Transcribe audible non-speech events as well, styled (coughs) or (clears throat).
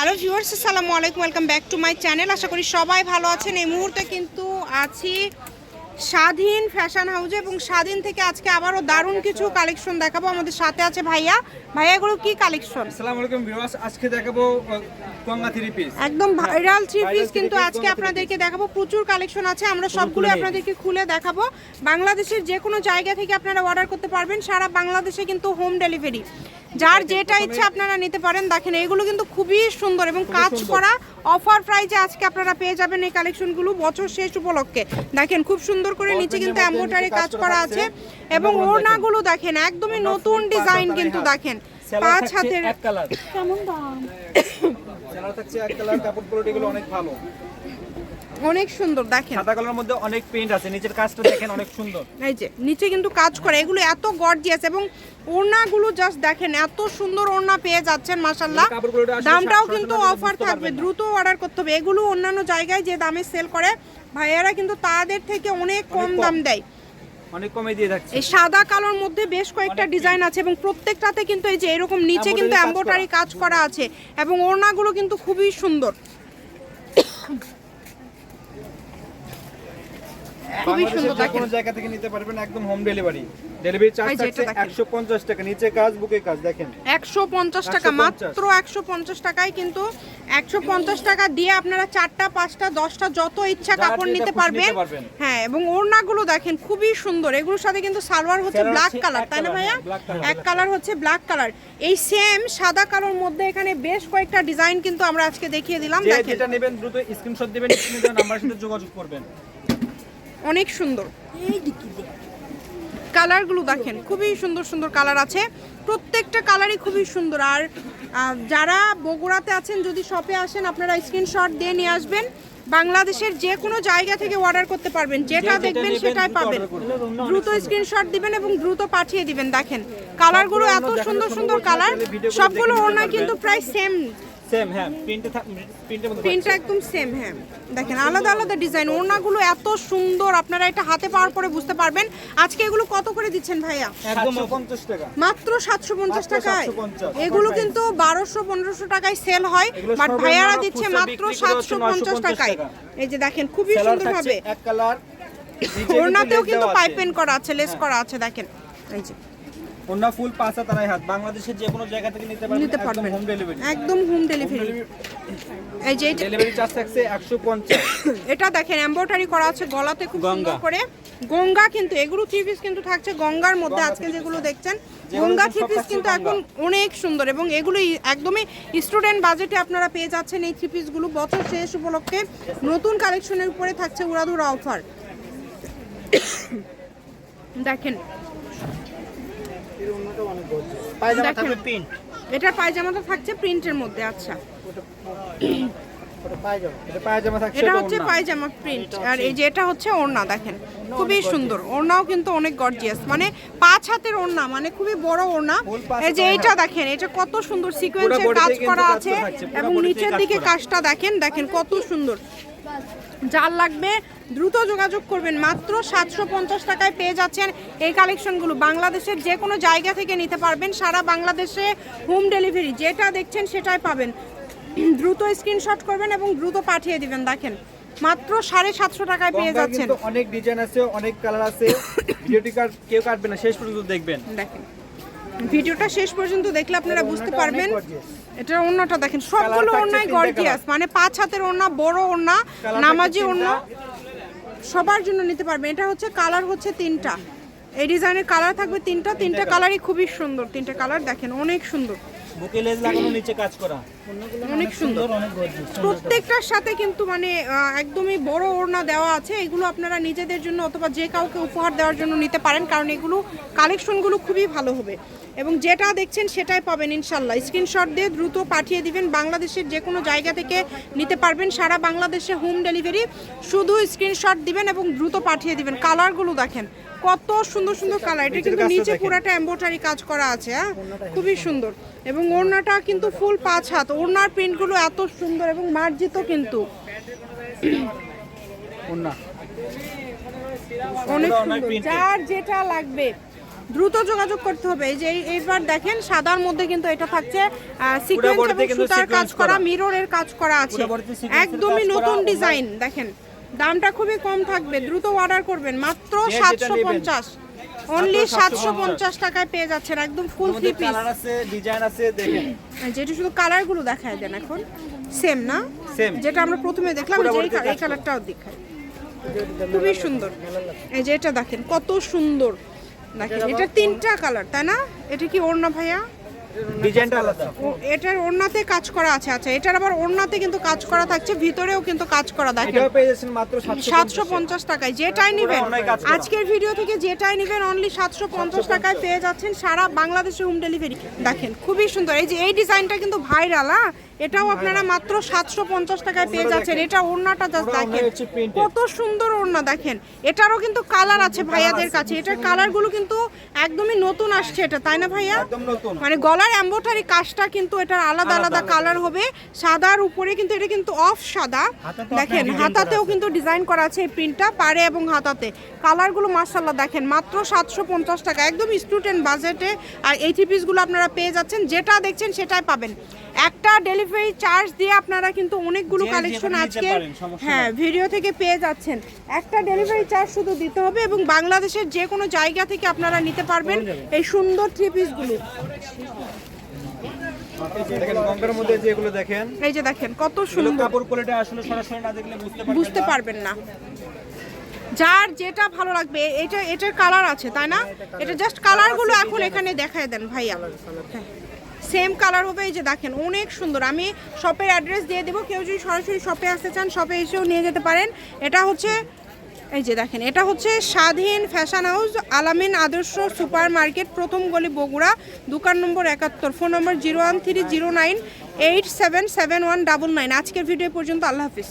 Hello viewers আসসালামু আলাইকুম welcome back to my channel. আশা করি সবাই ভালো আছেন। এই মুহূর্তে কিন্তু আছি স্বাধীন ফ্যাশন হাউসে এবং স্বাধীন থেকে আজকে আবারও দারুণ কিছু কালেকশন দেখাবো আমাদের সাথে আছে ভাইয়া। ভাইয়া এগুলো কি কালেকশন? আসসালামু আলাইকুম ভিউয়ার্স আজকে দেখাবো গঙ্গা থ্রি পিস একদম ভাইরাল থ্রি পিস কিন্তু আজকে আপনাদেরকে দেখাবো। প্রচুর কালেকশন আছে আমরা সবগুলো আপনাদেরকে খুলে দেখাবো। বাংলাদেশের যে কোনো জায়গা থেকে আপনারা অর্ডার করতে পারবেন সারা বাংলাদেশে কিন্তু হোম ডেলিভারি যার যেটা ইচ্ছা আপনারা নিতে পারেন দেখেন এগুলো কিন্তু খুবই সুন্দর এবং কাজ করা অফার প্রাইজে আজকে আপনারা পেয়ে যাবেন এই কালেকশনগুলো বছর শেষ উপলক্ষে। দেখেন খুব সুন্দর করে নিচে কিন্তু নিচে কাজ করা আছে। এবং ওড়নাগুলো দেখেন। একদমই নতুন ডিজাইন কিন্তু দেখেন। পাঁচ হাতের এক কালার। কেমন দাম? থাকছে এক কালার কাপড় কোয়ালিটি গুলো অনেক ভালো। অনেক সুন্দর দেখেন। সাদা কালারের মধ্যে অনেক প্রিন্ট আছে নিচের কাজটা দেখেন অনেক সুন্দর। এই যে নিচে কিন্তু কাজ করে এগুলো এত গর্জিয়াস এবং ওড়নাগুলো জাস্ট দেখেন এত সুন্দর ওড়না পেয়ে যাচ্ছেন মাশাল্লাহ দামটাও কিন্তু অফার থাকবে দ্রুত অর্ডার করতে হবে। এগুলো অন্যান্য জায়গায় যে দামে সেল করে ভাইয়ারা কিন্তু তাদের থেকে অনেক কম। দাম দেয়। অনেক কমে দিয়ে যাচ্ছে। এই সাদা কালোর মধ্যে বেশ কয়েকটা ডিজাইন আছে এবং প্রত্যেকটাতে কিন্তু এই যে এরকম নিচে কিন্তু। এম্বোটারি কাজ করা আছে এবং ওড়নাগুলো কিন্তু খুবই সুন্দর। খুবই সুন্দর দেখেন কোনো জায়গা থেকে নিতে পারবেন একদম হোম ডেলিভারি ডেলিভারি চার্জ এই যে থাকছে দেখেন। একশো পঞ্চাশ টাকা নিচে কাজ বুকে কাজ দেখেন। একশো পঞ্চাশ টাকা মাত্র একশো পঞ্চাশ টাকায় কিন্তু একশো পঞ্চাশ টাকা দিয়ে আপনারা চারটা পাঁচটা দশটা যত ইচ্ছা কাপড় নিতে পারবেন। হ্যাঁ এবং ওড়নাগুলো দেখেন খুবই সুন্দর। এগুলোর সাথে কিন্তু সালোয়ার হচ্ছে ব্ল্যাক কালার তাই না ভাইয়া? হ্যাঁ। এক কালার হচ্ছে ব্ল্যাক কালার এই সেম সাদা কালোর মধ্যে এখানে বেশ কয়েকটা ডিজাইন কিন্তু আমরা আজকে দেখিয়ে দিলাম দেখেন। যেটা নেবেন দ্রুত স্ক্রিনশট দিবেন স্ক্রিনে দেওয়া নাম্বারের সাথে যোগাযোগ করবেন। অনেক সুন্দর। কালারগুলো দেখেন খুবই সুন্দর সুন্দর কালার আছে। প্রত্যেকটা কালারই খুবই সুন্দর। আর যারা বগুড়াতে আছেন যদি শপে আসেন আপনারা স্ক্রিনশট দিয়ে নিয়ে আসবেন। বাংলাদেশের যে কোনো জায়গা থেকে অর্ডার করতে পারবেন। যেটা দেখবেন সেটাই পাবেন। দ্রুত স্ক্রিনশট দিবেন এবং দ্রুত পাঠিয়ে দিবেন। দেখেন কালারগুলো এত সুন্দর সুন্দর কালার। সবগুলো পারবেন। কিন্তু প্রায় সেম সেম হ্যাঁ প্রিন্টে প্রিন্টের মধ্যে প্রিন্টটা একদম সেম হ্যাঁ। দেখেন আলাদা আলাদা ডিজাইন ওড়নাগুলো এত সুন্দর আপনারা এটা হাতে পাওয়ার পরে বুঝতে পারবেন। আজকে এগুলো কত করে দিচ্ছেন ভাইয়া? একদম পঞ্চাশ টাকা। মাত্র সাতশো পঞ্চাশ মাত্র টাকায়? এগুলো কিন্তু বারোশো পনেরোশো টাকায় সেল হয় বাট ভাইয়ারা দিচ্ছে মাত্র বিক্রি সাতশো পঞ্চাশ টাকায়। এই যে দেখেন খুবই সুন্দর থাকছে ভাবে এক কালার (coughs) ওড়নাতেও কিন্তু পাইপেন করা আছে লেস করা আছে দেখেন। এই যে। ওনা ফুল পাঁচা তারাই হাত। বাংলাদেশের যে কোনো জায়গা থেকে নিতে পারবেন নিতে পারবেন। হোম ডেলিভারি একদম হোম ডেলিভারি এই যে ডেলিভারি চার্জ থাকছে একশো পঞ্চাশ। (coughs) এটা দেখেন এমব্রয়ডারি করা আছে গলাতে খুব সুন্দর। করে। গঙ্গা কিন্তু এগুলো থ্রি পিস কিন্তু থাকছে গঙ্গার মধ্যে আজকে যেগুলো দেখছেন। গঙ্গা থ্রি পিস কিন্তু। এখন অনেক সুন্দর এবং এগুলো একদমই স্টুডেন্ট বাজেটে আপনারা পেয়ে যাচ্ছেন এই থ্রি পিসগুলো বছর শেষ উপলক্ষে নতুন কালেকশনের উপরে থাকছে উড়াধুরা অফার (coughs) দেখেন পায়জামা। থাকবে প্রিন্ট এটার পায়জামাটা থাকছে প্রিন্টের মধ্যে আচ্ছা। (clears throat) এটা এটা এটা হচ্ছে পায়জামা প্রিন্ট আর এই যে এটা হচ্ছে ওড়না দেখেন। খুবই সুন্দর ওড়নাও কিন্তু অনেক গর্জিয়াস মানে পাঁচ হাতের ওড়না মানে খুবই বড় ওড়না। এই যে হাতের এইটা দেখেন এটা কত সুন্দর সিকোয়েন্সের কাজ করা আছে এবং নিচের দিকে। কাজটা দেখেন দেখেন কত সুন্দর। যার লাগবে দ্রুত যোগাযোগ করবেন। মাত্র সাতশো পঞ্চাশ টাকায় পেয়ে যাচ্ছেন এই কালেকশনগুলো। বাংলাদেশের যে কোনো জায়গা থেকে নিতে পারবেন সারা বাংলাদেশে হোম ডেলিভারি। যেটা দেখছেন সেটাই পাবেন। দ্রুত স্ক্রিনশট করবেন এবং দ্রুত পাঠিয়ে দিবেন। দেখেন মাত্র সাড়ে সাতশো টাকায় পেয়ে যাচ্ছেন। অনেক ডিজাইন আছে অনেক কালার আছে। (coughs) ভিডিওটি কেউ কাটবে না শেষ পর্যন্ত দেখবেন। দেখেন। ভিডিওটা শেষ পর্যন্ত দেখলে আপনারা বুঝতে পারবেন। এটা ওড়নাটা দেখেন সবগুলো ওড়নাই গর্জিয়াস মানে পাঁচ হাতের ওড়না বড় ওড়না নামাজি ওড়না সবার জন্য নিতে পারবেন এটা হচ্ছে কালার হচ্ছে তিনটা। এই ডিজাইনের কালার থাকবে তিনটা। তিনটা কালারই খুবই সুন্দর। তিনটা কালার দেখেন অনেক সুন্দর। বুকে লেজ লাগানো নিচে কাজ করা। অনেক সুন্দর। অনেক প্রত্যেকটার সাথে কিন্তু মানে একদমই বড় ওড়না দেওয়া আছে। এগুলো আপনারা নিজেদের জন্য অথবা যে কাউকে উপহার দেওয়ার জন্য নিতে পারেন কারণ এগুলো কালেকশনগুলো খুবই ভালো হবে। এবং যেটা দেখছেন সেটাই পাবেন ইনশাল্লাহ। স্ক্রিনশট দিয়ে দ্রুত পাঠিয়ে দিবেন। বাংলাদেশের যে কোনো জায়গা থেকে নিতে পারবেন। সারা বাংলাদেশে হোম ডেলিভারি। শুধু স্ক্রিনশট দিবেন এবং দ্রুত পাঠিয়ে দিবেন। কালারগুলো দেখেন কত সুন্দর সুন্দর কালার। এটা কিন্তু নিচে। পুরাটা এম্বোটারি কাজ করা আছে হ্যাঁ? খুবই সুন্দর। এবং ওড়নাটা কিন্তু ফুল পাঁচ হাত। ওড়নার প্রিন্টগুলো এত সুন্দর এবং মার্জিত কিন্তু। অনেক সুন্দর। যার যেটা লাগবে দ্রুত যোগাযোগ করতে হবে। এই যে এই- এইবার দেখেন সাদার মধ্যে কিন্তু এটা থাকছে সিকোয়েন্স এবং কিন্তু সুতার কাজ করা। মিররের কাজ করা আছে। একদমই নতুন ডিজাইন দেখেন। দামটা খুবই কম থাকবে দ্রুত অর্ডার করবেন। মাত্র সাতশো পঞ্চাশ। অনলি সাতশো 750 পঞ্চাশ টাকায় পেয়ে যাচ্ছেন একদম ফুল থ্রি পিস কালার আছে ডিজাইন আছে দেখেন। যেটা শুধু কালারগুলো দেখায় দেন এখন। সেম না? সেম যেটা আমরা প্রথমে দেখলাম এই কালার-। কালারটাও দেখায়। খুবই সুন্দর। এই যে এটা দেখেন কত সুন্দর। দেখেন এটা তিনটা কালার তাই না? এটা কি ওড়না ভাইয়া? ডিজাইনটা আলাদা। এটার ওড়নাতে কাজ করা আছে আচ্ছা এটার আবার ওড়নাতে কিন্তু কাজ করা থাকছে ভিতরেও কিন্তু কাজ করা দেখেন। এটাও পেয়ে যাচ্ছেন মাত্র সাতশো পঞ্চাশ টাকায় যেটাই নেবেন। আজকের ভিডিও থেকে যেটাই নেবেন অনলি সাতশো পঞ্চাশ টাকায় পেয়ে যাচ্ছেন সারা বাংলাদেশে হোম ডেলিভারি দেখেন খুবই সুন্দর। এই যে এই ডিজাইনটা কিন্তু ভাইরাল হ্যাঁ এটাও আপনারা মাত্র সাতশো পঞ্চাশ টাকায় পেয়ে যাচ্ছেন। এটা ওড়নাটা জাস্ট দেখেন। কত সুন্দর ওড়না দেখেন। এটারও কিন্তু কালার আছে ভাইয়াদের কাছে। এটার কালারগুলো কিন্তু একদমই নতুন আসছে এটা তাই না ভাইয়া? একদম নতুন। মানে গলার এম্বোটারি কাজটা কিন্তু এটার আলাদা আলাদা কালার হবে। সাদার উপরে কিন্তু এটা কিন্তু অফ সাদা। দেখেন হাতাতেও কিন্তু ডিজাইন করা আছে এই প্রিন্টটা পারে এবং হাতাতে। কালারগুলো মার্শাল্লাহ দেখেন মাত্র সাতশো পঞ্চাশ টাকা একদম স্টুডেন্ট বাজেটে আর এই থ্রি পিসগুলো আপনারা পেয়ে যাচ্ছেন যেটা দেখছেন সেটাই পাবেন। একটা ডেলিভারি চার্জ দিয়ে আপনারা কিন্তু অনেকগুলো কালেকশন আজকে হ্যাঁ ভিডিও থেকে পেয়ে যাচ্ছেন। একটা ডেলিভারি চার্জ শুধু দিতে হবে এবং বাংলাদেশের যে কোনো জায়গা থেকে আপনারা নিতে পারবেন এই সুন্দর থ্রি পিসগুলো এই যে দেখেন কত সুন্দর। কাপড় কোয়ালিটি আসলে সরাসরি না দেখলে বুঝতে পারবেন না। পারবেন না। যার যেটা ভালো লাগবে এটা এটার কালার আছে তাই না? এটা জাস্ট কালারগুলো এখন এখানে দেখায় দেন ভাইয়া। সেম কালার হবে এই যে দেখেন, অনেক সুন্দর। আমি শপের অ্যাড্রেস দিয়ে দেবো, কেউ যদি সরাসরি শপে আসতে চান শপে এসেও নিয়ে যেতে পারেন। এটা হচ্ছে, এই যে দেখেন, এটা হচ্ছে স্বাধীন ফ্যাশন হাউস আলামিন আদর্শ সুপার মার্কেট প্রথম গলি বগুড়া, দোকান নম্বর একাত্তর phone number zero one three zero nine eight seven seven one double nine আজকের ভিডিও পর্যন্ত, আল্লাহ হাফিজ।